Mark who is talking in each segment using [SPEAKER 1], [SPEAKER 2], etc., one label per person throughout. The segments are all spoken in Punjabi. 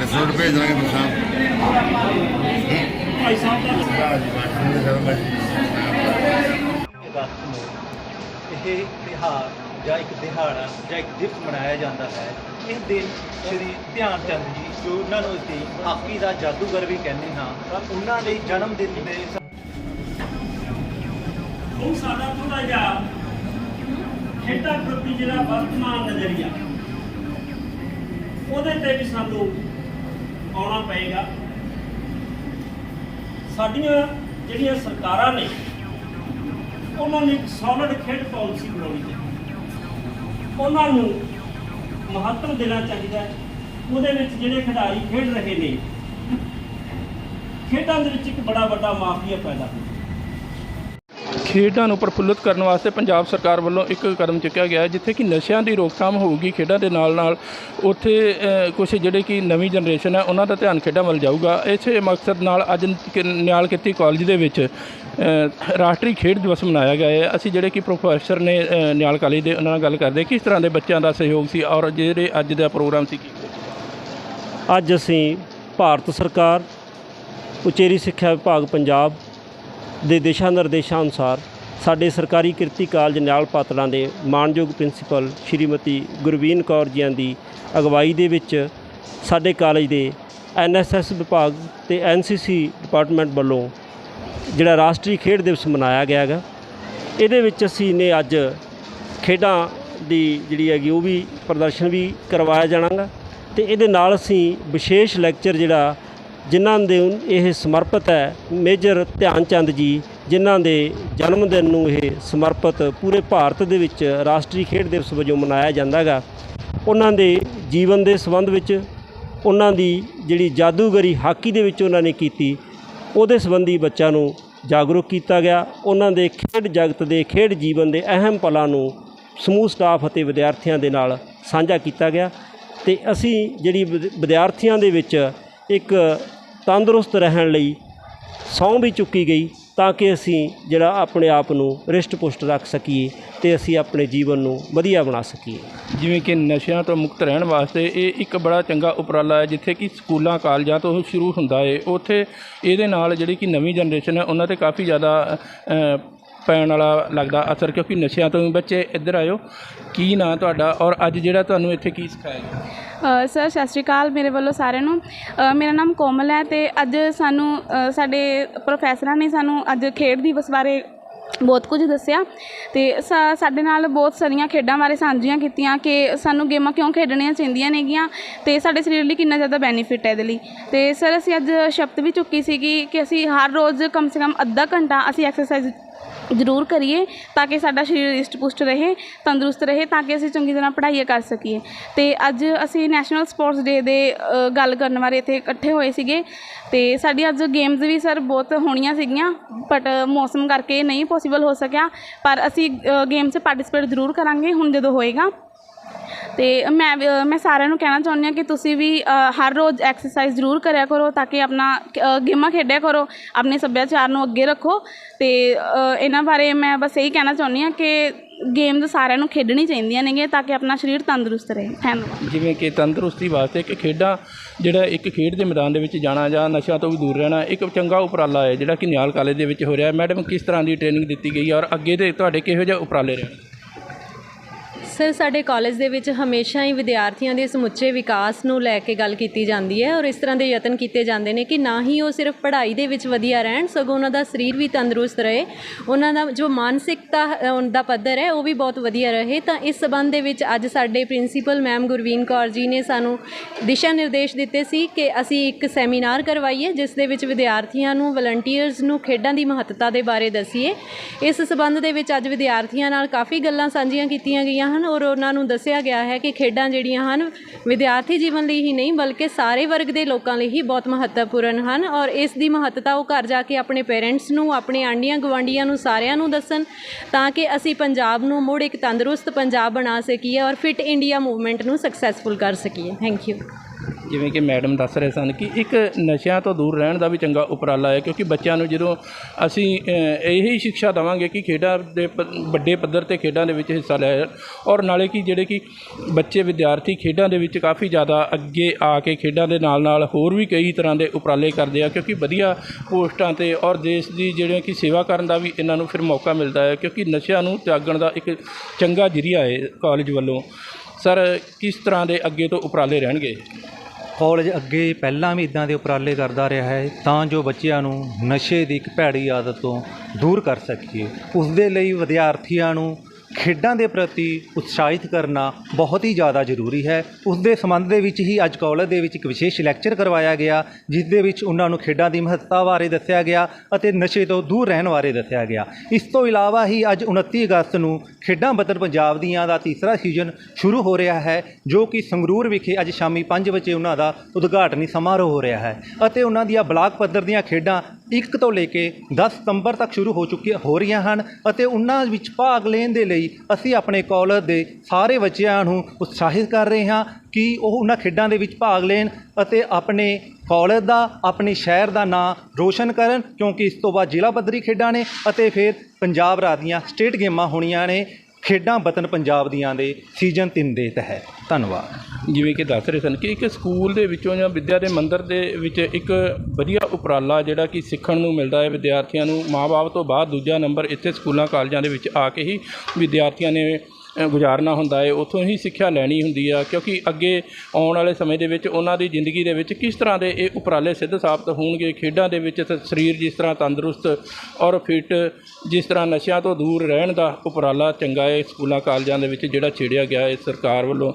[SPEAKER 1] ਰਿਜ਼ਲਟ ਭੇਜ ਦਾਂਗੇ ਫਿਰ ਸਾਹਿਬ
[SPEAKER 2] ਭਾਈ ਸਾਹਿਬ। ਦਾ
[SPEAKER 3] ਅਗਸਤ ਨੂੰ ਇਹ ਤਿਉਹਾਰ ਜਾਂ ਇੱਕ ਦਿਹਾੜਾ ਜਾਂ ਇੱਕ ਦਿਵਸ ਮਨਾਇਆ ਜਾਂਦਾ ਹੈ। ਇਸ ਦਿਨ ਸ਼੍ਰੀ ਧਿਆਨ ਚੰਦ ਜੀ, ਜੋ ਉਹਨਾਂ ਨੂੰ ਅਸੀਂ ਹਾਕੀ ਦਾ ਜਾਦੂਗਰ ਵੀ ਕਹਿੰਦੇ ਹਾਂ, ਤਾਂ ਉਹਨਾਂ ਦੇ ਜਨਮ ਦਿਨ ਦੇ
[SPEAKER 2] ਉਹ ਸਾਡਾ ਥੋੜਾ ਜਿਹਾ ਖੇਡਾਂ ਪ੍ਰਤੀ ਜਿਹੜਾ ਵਰਤਮਾਨ ਨਜ਼ਰੀਆ, ਉਹਦੇ ਤੇ ਵੀ ਸਾਨੂੰ ਆਉਣਾ ਪਏਗਾ। ਸਾਡੀਆਂ ਜਿਹੜੀਆਂ ਸਰਕਾਰਾਂ ਨੇ, ਉਹਨਾਂ ਨੇ ਇੱਕ ਸੋਲਿਡ ਖੇਡ ਪਾਲਿਸੀ ਬਣਾਉਣੀ ਹੈ। ਉਹਨਾਂ ਨੂੰ ਮਹੱਤਵ ਦੇਣਾ ਚਾਹੀਦਾ ਹੈ। ਉਹਦੇ ਵਿੱਚ ਜਿਹੜੇ ਖਿਡਾਰੀ ਖੇਡ ਰਹੇ ਨੇ, ਖੇਡਾਂ ਦੇ ਵਿੱਚ ਇੱਕ ਬੜਾ ਵੱਡਾ ਮਾਫੀਆ ਪੈਦਾ ਹੁੰਦਾ
[SPEAKER 4] ਖੇਡਾਂ ਨੂੰ ਪ੍ਰਫੁੱਲਤ ਕਰਨ ਵਾਸਤੇ ਪੰਜਾਬ ਸਰਕਾਰ ਵੱਲੋਂ ਇੱਕ ਕਦਮ ਚੁੱਕਿਆ ਗਿਆ ਜਿੱਥੇ ਕਿ ਨਸ਼ਿਆਂ ਦੀ ਰੋਕਥਾਮ ਹੋਊਗੀ, ਖੇਡਾਂ ਦੇ ਨਾਲ ਨਾਲ ਉੱਥੇ ਕੁਝ ਜਿਹੜੇ ਕਿ ਨਵੀਂ ਜਨਰੇਸ਼ਨ ਹੈ, ਉਹਨਾਂ ਦਾ ਧਿਆਨ ਖੇਡਾਂ ਵੱਲ ਜਾਊਗਾ। ਇਸੇ ਮਕਸਦ ਨਾਲ ਅੱਜ ਨਿਆਲ ਕੀਤੀ ਕਾਲਜ ਦੇ ਵਿੱਚ ਰਾਸ਼ਟਰੀ ਖੇਡ ਦਿਵਸ ਮਨਾਇਆ ਗਿਆ ਹੈ। ਅਸੀਂ ਜਿਹੜੇ ਕਿ ਪ੍ਰੋਫੈਸਰ ਨੇ ਨਿਆਲ ਕਾਲਜ ਦੇ, ਉਹਨਾਂ ਨਾਲ ਗੱਲ ਕਰਦੇ ਕਿਸ ਤਰ੍ਹਾਂ ਦੇ ਬੱਚਿਆਂ ਦਾ ਸਹਿਯੋਗ ਸੀ ਔਰ ਜਿਹੜੇ ਅੱਜ ਦਾ ਪ੍ਰੋਗਰਾਮ ਸੀ? ਕੀ
[SPEAKER 2] ਅੱਜ ਅਸੀਂ ਭਾਰਤ ਸਰਕਾਰ, ਉਚੇਰੀ ਸਿੱਖਿਆ ਵਿਭਾਗ ਪੰਜਾਬ ਦੇ ਦਿਸ਼ਾ ਨਿਰਦੇਸ਼ਾਂ ਅਨੁਸਾਰ ਸਾਡੇ ਸਰਕਾਰੀ ਕਿਰਤੀ ਕਾਲਜ ਨਿਆਲ ਪਾਤੜਾਂ ਦੇ ਮਾਨਯੋਗ ਪ੍ਰਿੰਸੀਪਲ ਸ਼੍ਰੀਮਤੀ ਗੁਰਵੀਨ ਕੌਰ ਜੀਆਂ ਦੀ ਅਗਵਾਈ ਦੇ ਵਿੱਚ ਸਾਡੇ ਕਾਲਜ ਦੇ ਐਨਐਸਐਸ ਵਿਭਾਗ ਤੇ ਐਨਸੀਸੀ ਡਿਪਾਰਟਮੈਂਟ ਵੱਲੋਂ ਜਿਹੜਾ ਰਾਸ਼ਟਰੀ ਖੇਡ ਦਿਵਸ ਮਨਾਇਆ ਗਿਆ ਹੈਗਾ, ਇਹਦੇ ਵਿੱਚ ਅਸੀਂ ਨੇ ਅੱਜ ਖੇਡਾਂ ਦੀ ਜਿਹੜੀ ਹੈਗੀ ਉਹ ਵੀ ਪ੍ਰਦਰਸ਼ਨ ਵੀ ਕਰਵਾਇਆ ਜਾਣਾਗਾ ਤੇ ਇਹਦੇ ਨਾਲ ਅਸੀਂ ਵਿਸ਼ੇਸ਼ ਲੈਕਚਰ ਜਿਹੜਾ ਜਿਨ੍ਹਾਂ ਦੇ ਇਹ ਸਮਰਪਿਤ ਹੈ, ਮੇਜਰ ਧਿਆਨ ਚੰਦ ਜੀ, ਜਿਨ੍ਹਾਂ ਦੇ ਜਨਮ ਦਿਨ ਨੂੰ ਇਹ ਸਮਰਪਿਤ ਪੂਰੇ ਭਾਰਤ ਦੇ ਵਿੱਚ ਰਾਸ਼ਟਰੀ ਖੇਡ ਦਿਵਸ ਵਜੋਂ ਮਨਾਇਆ ਜਾਂਦਾ ਹੈਗਾ ਉਹਨਾਂ ਦੇ ਜੀਵਨ ਦੇ ਸੰਬੰਧ ਵਿੱਚ, ਉਹਨਾਂ ਦੀ ਜਿਹੜੀ ਜਾਦੂਗਰੀ ਹਾਕੀ ਦੇ ਵਿੱਚ ਉਹਨਾਂ ਨੇ ਕੀਤੀ ਉਹਦੇ ਸੰਬੰਧੀ ਬੱਚਿਆਂ ਨੂੰ ਜਾਗਰੂਕ ਕੀਤਾ ਗਿਆ। ਉਹਨਾਂ ਦੇ ਖੇਡ ਜਗਤ ਦੇ ਖੇਡ ਜੀਵਨ ਦੇ ਅਹਿਮ ਪਲਾਂ ਨੂੰ ਸਮੂਹ ਸਟਾਫ ਅਤੇ ਵਿਦਿਆਰਥੀਆਂ ਦੇ ਨਾਲ ਸਾਂਝਾ ਕੀਤਾ ਗਿਆ ਤੇ ਅਸੀਂ ਜਿਹੜੀ ਵਿਦ- ਵਿਦਿਆਰਥੀਆਂ ਦੇ ਵਿੱਚ ਇੱਕ ਤੰਦਰੁਸਤ ਰਹਿਣ ਲਈ ਸਹੁੰ ਵੀ ਚੁੱਕੀ ਗਈ। ਤਾਂ ਕਿ ਅਸੀਂ ਜਿਹੜਾ ਆਪਣੇ ਆਪ ਨੂੰ ਰਿਸ਼ਟ ਪੁਸ਼ਟ ਰੱਖ ਸਕੀਏ ਤੇ ਅਸੀਂ ਆਪਣੇ ਜੀਵਨ ਨੂੰ ਵਧੀਆ ਬਣਾ ਸਕੀਏ।
[SPEAKER 4] ਜਿਵੇਂ ਕਿ ਨਸ਼ਿਆਂ ਤੋਂ ਮੁਕਤ ਰਹਿਣ ਵਾਸਤੇ ਇਹ ਇੱਕ ਬੜਾ ਚੰਗਾ ਉਪਰਾਲਾ ਹੈ, ਜਿੱਥੇ ਕਿ ਸਕੂਲਾਂ, ਕਾਲਜਾਂ ਤੋਂ ਸ਼ੁਰੂ ਹੁੰਦਾ ਹੈ ਉੱਥੇ ਇਹਦੇ ਨਾਲ ਜਿਹੜੀ ਕਿ ਨਵੀਂ ਜਨਰੇਸ਼ਨ ਹੈ, ਉਹਨਾਂ ਤੇ ਕਾਫੀ ਜ਼ਿਆਦਾ ਪੈਣ ਵਾਲਾ ਲੱਗਦਾ ਅਸਰ ਕਿਉਂਕਿ ਨਸ਼ਿਆਂ ਤੋਂ ਵੀ ਬੱਚੇ ਇੱਧਰ ਆਇਓ। ਕੀ ਨਾਂ ਤੁਹਾਡਾ? ਔਰ ਅੱਜ ਜਿਹੜਾ ਤੁਹਾਨੂੰ ਇੱਥੇ ਕੀ ਸਿਖਾਇਆ ਗਿਆ?
[SPEAKER 5] ਸਰ ਸਤਿ ਸ਼੍ਰੀ ਅਕਾਲ ਮੇਰੇ ਵੱਲੋਂ ਸਾਰਿਆਂ ਨੂੰ। ਅ, ਮੇਰਾ ਨਾਮ ਕੋਮਲ ਹੈ ਤੇ ਅੱਜ ਸਾਨੂੰ ਅ, ਸਾਡੇ ਪ੍ਰੋਫੈਸਰਾਂ ਨੇ ਸਾਨੂੰ ਅੱਜ ਖੇਡ ਦਿਵਸ ਬਾਰੇ ਬਹੁਤ ਕੁਝ ਦੱਸਿਆ। ਤੇ ਸਾ- ਸਾਡੇ ਨਾਲ ਬਹੁਤ ਸਾਰੀਆਂ ਖੇਡਾਂ ਬਾਰੇ ਸਾਂਝੀਆਂ ਕੀਤੀਆਂ ਕਿ ਸਾਨੂੰ ਗੇਮਾਂ ਕਿਉਂ ਖੇਡਣੀਆਂ ਚਾਹੀਦੀਆਂ ਨੇਗੀਆਂ ਤੇ ਸਾਡੇ ਸਰੀਰ ਲਈ ਕਿੰਨਾ ਜ਼ਿਆਦਾ ਬੈਨੀਫਿਟ ਹੈ ਇਹਦੇ ਲਈ। ਤੇ ਸਰ ਅਸੀਂ ਅੱਜ ਸ਼ਬਦ ਵੀ ਚੁੱਕੀ ਸੀਗੀ ਕਿ ਅਸੀਂ ਹਰ ਰੋਜ਼ ਕਮ ਸੇ ਕਮ ਅੱਧਾ ਘੰਟਾ ਅਸੀਂ ਐਕਸਰਸਾਈਜ਼ ਜ਼ਰੂਰ ਕਰੀਏ ਤਾਂ ਕਿ ਸਾਡਾ ਸਰੀਰ ਰਿਸ਼ਟ ਪੁਸ਼ਟ ਰਹੇ, ਤੰਦਰੁਸਤ ਰਹੇ, ਤਾਂ ਕਿ ਅਸੀਂ ਚੰਗੀ ਤਰ੍ਹਾਂ ਪੜ੍ਹਾਈ ਕਰ ਸਕੀਏ। ਤੇ ਅੱਜ ਅਸੀਂ ਨੈਸ਼ਨਲ ਸਪੋਰਟਸ ਡੇ ਦੇ ਗੱਲ ਕਰਨ ਬਾਰੇ ਇੱਥੇ ਇਕੱਠੇ ਹੋਏ ਸੀਗੇ। ਤੇ ਸਾਡੀ ਅੱਜ ਗੇਮਸ ਵੀ ਸਰ ਬਹੁਤ ਹੋਣੀਆਂ ਸੀਗੀਆਂ ਬਟ ਮੌਸਮ ਕਰਕੇ ਨਹੀਂ ਪੋਸੀਬਲ ਹੋ ਸਕਿਆ। ਪਰ ਅਸੀਂ ਗੇਮ 'ਚ ਪਾਰਟਿਸਿਪੇਟ ਜ਼ਰੂਰ ਕਰਾਂਗੇ, ਹੁਣ ਜਦੋਂ ਹੋਏਗਾ। ਤੇ ਮੈਂ ਵੀ- ਮੈਂ ਸਾਰਿਆਂ ਨੂੰ ਕਹਿਣਾ ਚਾਹੁੰਦੀ ਹਾਂ ਕਿ ਤੁਸੀਂ ਵੀ ਹਰ ਰੋਜ਼ ਐਕਸਰਸਾਈਜ਼ ਜ਼ਰੂਰ ਕਰਿਆ ਕਰੋ ਤਾਂ ਕਿ ਆਪਣਾ ਗੇਮਾਂ ਖੇਡਿਆ ਕਰੋ, ਆਪਣੇ ਸੱਭਿਆਚਾਰ ਨੂੰ ਅੱਗੇ ਰੱਖੋ ਤੇ ਇਹਨਾਂ ਬਾਰੇ ਮੈਂ ਬਸ ਇਹੀ ਕਹਿਣਾ ਚਾਹੁੰਦੀ ਹਾਂ ਕਿ ਗੇਮਸ ਸਾਰਿਆਂ ਨੂੰ ਖੇਡਣੀ ਚਾਹੀਦੀਆਂ ਨੇਗੀਆਂ ਤਾਂ ਕਿ ਆਪਣਾ ਸਰੀਰ ਤੰਦਰੁਸਤ ਰਹੇ। ਧੰਨਵਾਦ।
[SPEAKER 4] ਜਿਵੇਂ ਕਿ ਤੰਦਰੁਸਤੀ ਵਾਸਤੇ ਕਿ ਖੇਡਾਂ, ਜਿਹੜਾ ਇੱਕ ਖੇਡ ਦੇ ਮੈਦਾਨ ਦੇ ਵਿੱਚ ਜਾਣਾ ਜਾਂ ਨਸ਼ਿਆਂ ਤੋਂ ਵੀ ਦੂਰ ਰਹਿਣਾ, ਇੱਕ ਚੰਗਾ ਉਪਰਾਲਾ ਹੈ ਜਿਹੜਾ ਕਿ ਨਿਆਲ ਕਾਲਜ ਦੇ ਵਿੱਚ ਹੋ ਰਿਹਾ। ਮੈਡਮ, ਕਿਸ ਤਰ੍ਹਾਂ ਦੀ ਟ੍ਰੇਨਿੰਗ ਦਿੱਤੀ ਗਈ ਹੈ ਔਰ ਅੱਗੇ ਦੇ ਤੁਹਾਡੇ ਕਿਹੋ ਜਿਹੇ ਉਪਰਾਲੇ ਰਹਿਣ
[SPEAKER 6] ਸਰ ਸਾਡੇ ਕਾਲਜ ਦੇ ਵਿੱਚ ਹਮੇਸ਼ਾ ਹੀ ਵਿਦਿਆਰਥੀਆਂ ਦੇ ਸਮੁੱਚੇ ਵਿਕਾਸ ਨੂੰ ਲੈ ਕੇ ਗੱਲ ਕੀਤੀ ਜਾਂਦੀ ਹੈ ਔਰ ਇਸ ਤਰ੍ਹਾਂ ਦੇ ਯਤਨ ਕੀਤੇ ਜਾਂਦੇ ਨੇ ਕਿ ਨਾ ਹੀ ਉਹ ਸਿਰਫ ਪੜ੍ਹਾਈ ਦੇ ਵਿੱਚ ਵਧੀਆ ਰਹਿਣ, ਸਗੋਂ ਉਹਨਾਂ ਦਾ ਸਰੀਰ ਵੀ ਤੰਦਰੁਸਤ ਰਹੇ। ਉਹਨਾਂ ਦਾ ਜੋ ਮਾਨਸਿਕਤਾ ਦਾ ਪੱਧਰ ਹੈ, ਉਹ ਵੀ ਬਹੁਤ ਵਧੀਆ ਰਹੇ। ਤਾਂ ਇਸ ਸਬੰਧ ਦੇ ਵਿੱਚ ਅੱਜ ਸਾਡੇ ਪ੍ਰਿੰਸੀਪਲ ਮੈਮ ਗੁਰਵੀਨ ਕੌਰ ਜੀ ਨੇ ਸਾਨੂੰ ਦਿਸ਼ਾ ਨਿਰਦੇਸ਼ ਦਿੱਤੇ ਸੀ ਕਿ ਅਸੀਂ ਇੱਕ ਸੈਮੀਨਾਰ ਕਰਵਾਈਏ, ਜਿਸ ਦੇ ਵਿੱਚ ਵਿਦਿਆਰਥੀਆਂ ਨੂੰ ਵਲੰਟੀਅਰਸ ਨੂੰ ਖੇਡਾਂ ਦੀ ਮਹੱਤਤਾ ਦੇ ਬਾਰੇ ਦੱਸੀਏ। ਇਸ ਸਬੰਧ ਦੇ ਵਿੱਚ ਅੱਜ ਵਿਦਿਆਰਥੀਆਂ ਨਾਲ ਕਾਫੀ ਗੱਲਾਂ ਸਾਂਝੀਆਂ ਕੀਤੀਆਂ ਗਈਆਂ ਹਨ ਔਰ ਉਹਨਾਂ ਨੂੰ ਦੱਸਿਆ ਗਿਆ ਹੈ ਕਿ ਖੇਡਾਂ ਜਿਹੜੀਆਂ ਹਨ ਵਿਦਿਆਰਥੀ ਜੀਵਨ ਲਈ ਹੀ ਨਹੀਂ, ਬਲਕਿ ਸਾਰੇ ਵਰਗ ਦੇ ਲੋਕਾਂ ਲਈ ਹੀ ਬਹੁਤ ਮਹੱਤਵਪੂਰਨ ਹਨ ਔਰ ਇਸ ਦੀ ਮਹੱਤਤਾ ਉਹ ਘਰ ਜਾ ਕੇ ਆਪਣੇ ਪੇਰੈਂਟਸ ਨੂੰ, ਆਪਣੇ ਆਂਡੀਆਂ ਗਵਾਂਡੀਆਂ ਨੂੰ ਸਾਰਿਆਂ ਨੂੰ ਦੱਸਣ ਤਾਂ ਕਿ ਅਸੀਂ ਪੰਜਾਬ ਨੂੰ ਮੁੜ ਇੱਕ ਤੰਦਰੁਸਤ ਪੰਜਾਬ ਬਣਾ ਸਕੀਏ ਔਰ ਫਿਟ ਇੰਡੀਆ ਮੂਵਮੈਂਟ ਨੂੰ ਸਕਸੈਸਫੁਲ ਕਰ ਸਕੀਏ। ਥੈਂਕ ਯੂ
[SPEAKER 4] ਜਿਵੇਂ ਕਿ ਮੈਡਮ ਦੱਸ ਰਹੇ ਸਨ ਕਿ ਇੱਕ ਨਸ਼ਿਆਂ ਤੋਂ ਦੂਰ ਰਹਿਣ ਦਾ ਵੀ ਚੰਗਾ ਉਪਰਾਲਾ ਹੈ, ਕਿਉਂਕਿ ਬੱਚਿਆਂ ਨੂੰ ਜਦੋਂ ਅਸੀਂ ਇਹੀ ਸਿੱਖਿਆ ਦੇਵਾਂਗੇ ਕਿ ਖੇਡਾਂ ਦੇ ਪ- ਵੱਡੇ ਪੱਧਰ ਤੇ ਖੇਡਾਂ ਦੇ ਵਿੱਚ ਹਿੱਸਾ ਲੈ ਔਰ ਨਾਲੇ ਕਿ ਜਿਹੜੇ ਕਿ ਬੱਚੇ, ਵਿਦਿਆਰਥੀ ਖੇਡਾਂ ਦੇ ਵਿੱਚ ਕਾਫੀ ਜ਼ਿਆਦਾ ਅੱਗੇ ਆ ਕੇ ਖੇਡਾਂ ਦੇ ਨਾਲ ਨਾਲ ਹੋਰ ਵੀ ਕਈ ਤਰ੍ਹਾਂ ਦੇ ਉਪਰਾਲੇ ਕਰਦੇ ਆ, ਕਿਉਂਕਿ ਵਧੀਆ ਪੋਸਟਾਂ ਤੇ ਔਰ ਦੇਸ਼ ਦੀ ਜਿਹੜੇ ਕਿ ਸੇਵਾ ਕਰਨ ਦਾ ਵੀ ਇਹਨਾਂ ਨੂੰ ਫਿਰ ਮੌਕਾ ਮਿਲਦਾ ਹੈ, ਕਿਉਂਕਿ ਨਸ਼ਿਆਂ ਨੂੰ ਤਿਆਗਣ ਦਾ ਇੱਕ ਚੰਗਾ ਜਰੀਆ ਹੈ ਕਾਲਜ ਵੱਲੋਂ। ਸਰ, ਕਿਸ ਤਰ੍ਹਾਂ ਦੇ ਅੱਗੇ ਤੋਂ ਉਪਰਾਲੇ ਰਹਿਣਗੇ?
[SPEAKER 3] ਕਾਲਜ ਅੱਗੇ ਪਹਿਲਾਂ ਵੀ ਇਦਾਂ ਦੇ ਉਪਰਾਲੇ ਕਰਦਾ ਰਿਹਾ ਹੈ, ਤਾਂ ਜੋ ਬੱਚਿਆਂ ਨੂੰ ਨਸ਼ੇ ਦੀ ਇੱਕ ਭੈੜੀ ਆਦਤ ਤੋਂ ਦੂਰ ਕਰ ਸਕੀਏ। ਉਸ ਦੇ ਲਈ ਵਿਦਿਆਰਥੀਆਂ ਨੂੰ ਖੇਡਾਂ ਦੇ ਪ੍ਰਤੀ ਉਤਸ਼ਾਹਿਤ ਕਰਨਾ ਬਹੁਤ ਹੀ ਜ਼ਿਆਦਾ ਜ਼ਰੂਰੀ ਹੈ। ਉਸ ਦੇ ਸੰਬੰਧ ਦੇ ਵਿੱਚ ਹੀ ਅੱਜ ਕਾਲਜ ਦੇ ਵਿੱਚ ਇੱਕ ਵਿਸ਼ੇਸ਼ ਲੈਕਚਰ ਕਰਵਾਇਆ ਗਿਆ ਜਿਸ ਦੇ ਵਿੱਚ ਉਹਨਾਂ ਨੂੰ ਖੇਡਾਂ ਦੀ ਮਹੱਤਤਾ ਬਾਰੇ ਦੱਸਿਆ ਗਿਆ ਅਤੇ ਨਸ਼ੇ ਤੋਂ ਦੂਰ ਰਹਿਣ ਬਾਰੇ ਦੱਸਿਆ ਗਿਆ। ਇਸ ਤੋਂ ਇਲਾਵਾ ਹੀ ਅੱਜ 29 ਅਗਸਤ ਨੂੰ ਖੇਡਾਂ ਵਤਨ ਪੰਜਾਬ ਦੀਆਂ ਦਾ ਤੀਸਰਾ ਸੀਜ਼ਨ ਸ਼ੁਰੂ ਹੋ ਰਿਹਾ ਹੈ, ਜੋ ਕਿ ਸੰਗਰੂਰ ਵਿਖੇ ਅੱਜ ਸ਼ਾਮੀ 5 ਵਜੇ ਉਹਨਾਂ ਦਾ ਉਦਘਾਟਨੀ ਸਮਾਰੋਹ ਹੋ ਰਿਹਾ ਹੈ ਅਤੇ ਉਹਨਾਂ ਦੀਆਂ ਬਲਾਕ ਪੱਧਰ ਦੀਆਂ ਖੇਡਾਂ 1 ਤੋਂ ਲੈ ਕੇ 10 ਸਤੰਬਰ ਤੱਕ ਸ਼ੁਰੂ ਹੋ ਚੁੱਕੀਆਂ ਹੋ ਰਹੀਆਂ ਹਨ ਅਤੇ ਉਹਨਾਂ ਵਿੱਚ ਭਾਗ ਲੈਣ ਦੇ ਲਈ ਅਸੀਂ ਆਪਣੇ ਕਾਲਜ ਦੇ ਸਾਰੇ ਬੱਚਿਆਂ ਨੂੰ ਉਤਸ਼ਾਹਿਤ ਕਰ ਰਹੇ ਹਾਂ ਕਿ ਉਹ ਉਹਨਾਂ ਖੇਡਾਂ ਦੇ ਵਿੱਚ ਭਾਗ ਲੈਣ ਅਤੇ ਆਪਣੇ ਕਾਲਜ ਦਾ, ਆਪਣੇ ਸ਼ਹਿਰ ਦਾ ਨਾਂ ਰੋਸ਼ਨ ਕਰਨ ਕਿਉਂਕਿ ਇਸ ਤੋਂ ਬਾਅਦ ਜ਼ਿਲ੍ਹਾ ਪੱਧਰੀ ਖੇਡਾਂ ਨੇ ਅਤੇ ਫਿਰ ਪੰਜਾਬ ਰਾਜ ਦੀਆਂ ਸਟੇਟ ਗੇਮਾਂ ਹੋਣੀਆਂ ਨੇ। ਖੇਡਾਂ ਵਤਨ ਪੰਜਾਬ ਦੀਆਂ ਦੇ ਸੀਜ਼ਨ 3 ਦੇ ਤਹਿਤ। ਧੰਨਵਾਦ।
[SPEAKER 4] ਜਿਵੇਂ ਕਿ ਦੱਸ ਰਹੇ ਸਨ ਕਿ ਇੱਕ ਸਕੂਲ ਦੇ ਵਿੱਚੋਂ ਜਾਂ ਵਿੱਦਿਆ ਦੇ ਮੰਦਰ ਦੇ ਵਿੱਚ ਇੱਕ ਵਧੀਆ ਉਪਰਾਲਾ ਜਿਹੜਾ ਕਿ ਸਿੱਖਣ ਨੂੰ ਮਿਲਦਾ ਹੈ, ਵਿਦਿਆਰਥੀਆਂ ਨੂੰ ਮਾਪੇ ਤੋਂ ਬਾਅਦ ਦੂਜਾ ਨੰਬਰ ਇੱਥੇ ਸਕੂਲਾਂ, ਕਾਲਜਾਂ ਦੇ ਵਿੱਚ ਆ ਕੇ ਹੀ ਵਿਦਿਆਰਥੀਆਂ ਨੇ ਗੁਜ਼ਾਰਨਾ ਹੁੰਦਾ ਹੈ ਉੱਥੋਂ ਹੀ ਸਿੱਖਿਆ ਲੈਣੀ ਹੁੰਦੀ ਆ, ਕਿਉਂਕਿ ਅੱਗੇ ਆਉਣ ਵਾਲੇ ਸਮੇਂ ਦੇ ਵਿੱਚ ਉਹਨਾਂ ਦੀ ਜ਼ਿੰਦਗੀ ਦੇ ਵਿੱਚ ਕਿਸ ਤਰ੍ਹਾਂ ਦੇ ਇਹ ਉਪਰਾਲੇ ਸਿੱਧ ਸਾਬਤ ਹੋਣਗੇ, ਖੇਡਾਂ ਦੇ ਵਿੱਚ ਸਰੀਰ ਜਿਸ ਤਰ੍ਹਾਂ ਤੰਦਰੁਸਤ ਔਰ ਫਿੱਟ, ਜਿਸ ਤਰ੍ਹਾਂ ਨਸ਼ਿਆਂ ਤੋਂ ਦੂਰ ਰਹਿਣ ਦਾ ਉਪਰਾਲਾ ਚੰਗਾ ਹੈ ਸਕੂਲਾਂ ਕਾਲਜਾਂ ਦੇ ਵਿੱਚ ਜਿਹੜਾ ਛੇੜਿਆ ਗਿਆ ਹੈ ਸਰਕਾਰ ਵੱਲੋਂ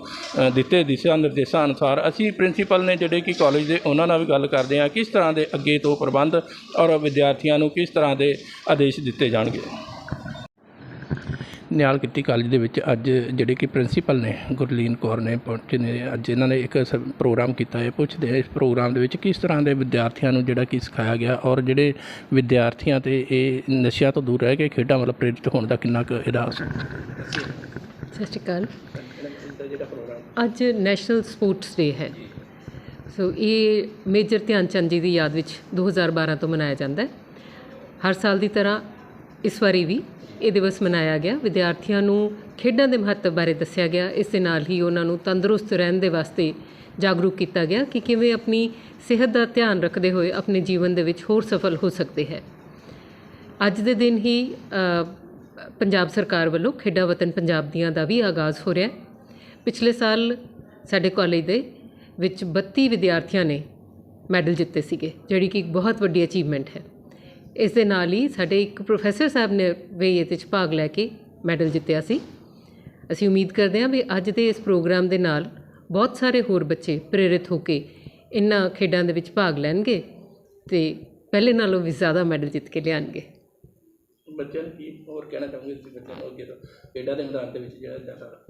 [SPEAKER 4] ਦਿੱਤੇ ਦਿਸ਼ਾ ਨਿਰਦੇਸ਼ਾਂ ਅਨੁਸਾਰ, ਅਸੀਂ ਪ੍ਰਿੰਸੀਪਲ ਨੇ ਜਿਹੜੇ ਕਿ ਕਾਲਜ ਦੇ ਉਹਨਾਂ ਨਾਲ ਵੀ ਗੱਲ ਕਰਦੇ ਹਾਂ, ਕਿਸ ਤਰ੍ਹਾਂ ਦੇ ਅੱਗੇ ਤੋਂ ਪ੍ਰਬੰਧ ਔਰ ਵਿਦਿਆਰਥੀਆਂ ਨੂੰ ਕਿਸ ਤਰ੍ਹਾਂ ਦੇ ਆਦੇਸ਼ ਦਿੱਤੇ ਜਾਣਗੇ। ਨਿਹਾਲ ਕਿੱਤੀ ਕਾਲਜ ਦੇ ਵਿੱਚ ਅੱਜ ਜਿਹੜੇ ਕਿ ਪ੍ਰਿੰਸੀਪਲ ਨੇ, ਗੁਰਲੀਨ ਕੌਰ ਨੇ ਪਹੁੰਚੇ ਨੇ। ਅੱਜ ਇਹਨਾਂ ਨੇ ਇੱਕ ਸ- ਪ੍ਰੋਗਰਾਮ ਕੀਤਾ ਹੈ। ਪੁੱਛਦੇ ਹਾਂ ਇਸ ਪ੍ਰੋਗਰਾਮ ਦੇ ਵਿੱਚ ਕਿਸ ਤਰ੍ਹਾਂ ਦੇ ਵਿਦਿਆਰਥੀਆਂ ਨੂੰ ਜਿਹੜਾ ਕਿ ਸਿਖਾਇਆ ਗਿਆ ਔਰ ਜਿਹੜੇ ਵਿਦਿਆਰਥੀਆਂ ਤੇ ਇਹ ਨਸ਼ਿਆਂ ਤੋਂ ਦੂਰ ਰਹਿ ਕੇ ਖੇਡਾਂ ਵੱਲ ਪ੍ਰੇਰਿਤ ਹੋਣ ਦਾ ਕਿੰਨਾ ਕੁ ਇਹਦਾ
[SPEAKER 7] ਸਤਿ ਸ਼੍ਰੀ ਅਕਾਲ। ਅੱਜ ਨੈਸ਼ਨਲ ਸਪੋਰਟਸ ਡੇ ਹੈ। ਸੋ ਇਹ ਮੇਜਰ ਧਿਆਨ ਚੰਦ ਜੀ ਦੀ ਯਾਦ ਵਿੱਚ 2012 ਤੋਂ ਮਨਾਇਆ ਜਾਂਦਾ ਹੈ। ਹਰ ਸਾਲ ਦੀ ਤਰ੍ਹਾਂ ਇਸ ਵਾਰੀ ਵੀ ਇਹ ਦਿਵਸ ਮਨਾਇਆ ਗਿਆ। ਵਿਦਿਆਰਥੀਆਂ ਨੂੰ ਖੇਡਾਂ ਦੇ ਮਹੱਤਵ ਬਾਰੇ ਦੱਸਿਆ ਗਿਆ। ਇਸ ਦੇ ਨਾਲ ਹੀ ਉਹਨਾਂ ਨੂੰ ਤੰਦਰੁਸਤ ਰਹਿਣ ਦੇ ਵਾਸਤੇ ਜਾਗਰੂਕ ਕੀਤਾ ਗਿਆ ਕਿ ਕਿਵੇਂ ਆਪਣੀ ਸਿਹਤ ਦਾ ਧਿਆਨ ਰੱਖਦੇ ਹੋਏ ਆਪਣੇ ਜੀਵਨ ਦੇ ਵਿੱਚ ਹੋਰ ਸਫਲ ਹੋ ਸਕਦੇ ਹੈ। ਅੱਜ ਦੇ ਦਿਨ ਹੀ ਪੰਜਾਬ ਸਰਕਾਰ ਵੱਲੋਂ ਖੇਡਾਂ ਵਤਨ ਪੰਜਾਬ ਦੀਆਂ ਦਾ ਵੀ ਆਗਾਜ਼ ਹੋ ਰਿਹਾ ਪਿਛਲੇ ਸਾਲ ਸਾਡੇ ਕਾਲਜ ਦੇ ਵਿੱਚ 32 ਵਿਦਿਆਰਥੀਆਂ ਨੇ ਮੈਡਲ ਜਿੱਤੇ ਸੀਗੇ, ਜਿਹੜੀ ਕਿ ਇੱਕ ਬਹੁਤ ਵੱਡੀ ਅਚੀਵਮੈਂਟ ਹੈ। ਇਸ ਦੇ ਨਾਲ ਹੀ ਸਾਡੇ ਇੱਕ ਪ੍ਰੋਫੈਸਰ ਸਾਹਿਬ ਨੇ ਵੀ ਇਹਦੇ ਵਿੱਚ ਭਾਗ ਲੈ ਕੇ ਮੈਡਲ ਜਿੱਤਿਆ ਸੀ। ਅਸੀਂ ਉਮੀਦ ਕਰਦੇ ਹਾਂ ਵੀ ਅੱਜ ਦੇ ਇਸ ਪ੍ਰੋਗਰਾਮ ਦੇ ਨਾਲ ਬਹੁਤ ਸਾਰੇ ਹੋਰ ਬੱਚੇ ਪ੍ਰੇਰਿਤ ਹੋ ਕੇ ਇਨ੍ਹਾਂ ਖੇਡਾਂ ਦੇ ਵਿੱਚ ਭਾਗ ਲੈਣਗੇ ਤੇ ਪਹਿਲੇ ਨਾਲੋਂ ਵੀ ਜ਼ਿਆਦਾ ਮੈਡਲ ਜਿੱਤ ਕੇ ਲਿਆਣਗੇ।
[SPEAKER 4] ਬੱਚਿਆਂ ਨੂੰ ਕੀ ਹੋਰ ਕਹਿਣਾ ਚਾਹੁੰਗੇ ਤੁਸੀਂ ਬੱਚਿਆਂ ਨੂੰ ਅੱਗੇ ਤੋਂ? ਖੇਡਾਂ ਦੇ ਮੈਦਾਨ ਦੇ ਵਿੱਚ ਜਿਹੜਾ ਜ਼ਿਆਦਾ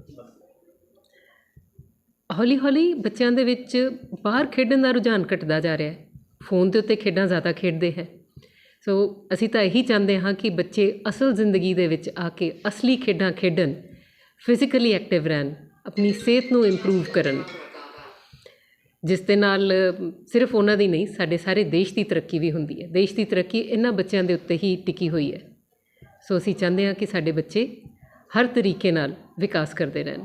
[SPEAKER 7] ਹੌਲੀ-ਹੌਲੀ ਬੱਚਿਆਂ ਦੇ ਵਿੱਚ ਬਾਹਰ ਖੇਡਣ ਦਾ ਰੁਝਾਨ ਘਟਦਾ ਜਾ ਰਿਹਾ ਹੈ। ਫੋਨ ਦੇ ਉੱਤੇ ਖੇਡਾਂ ਜ਼ਿਆਦਾ ਖੇਡਦੇ ਹੈ। ਸੋ ਅਸੀਂ ਤਾਂ ਇਹੀ ਚਾਹੁੰਦੇ ਹਾਂ ਕਿ ਬੱਚੇ ਅਸਲ ਜ਼ਿੰਦਗੀ ਦੇ ਵਿੱਚ ਆ ਕੇ ਅਸਲੀ ਖੇਡਾਂ ਖੇਡਣ ਫਿਜ਼ੀਕਲੀ ਐਕਟਿਵ ਰਹਿਣ, ਆਪਣੀ ਸਿਹਤ ਨੂੰ ਇੰਪਰੂਵ ਕਰਨ। ਜਿਸ ਦੇ ਨਾਲ ਸਿਰਫ ਉਹਨਾਂ ਦੀ ਨਹੀਂ, ਸਾਡੇ ਸਾਰੇ ਦੇਸ਼ ਦੀ ਤਰੱਕੀ ਵੀ ਹੁੰਦੀ ਹੈ। ਦੇਸ਼ ਦੀ ਤਰੱਕੀ ਇਹਨਾਂ ਬੱਚਿਆਂ ਦੇ ਉੱਤੇ ਹੀ ਟਿਕੀ ਹੋਈ ਹੈ। ਸੋ ਅਸੀਂ ਚਾਹੁੰਦੇ ਹਾਂ ਕਿ ਸਾਡੇ ਬੱਚੇ ਹਰ ਤਰੀਕੇ ਨਾਲ ਵਿਕਾਸ ਕਰਦੇ ਰਹਿਣ।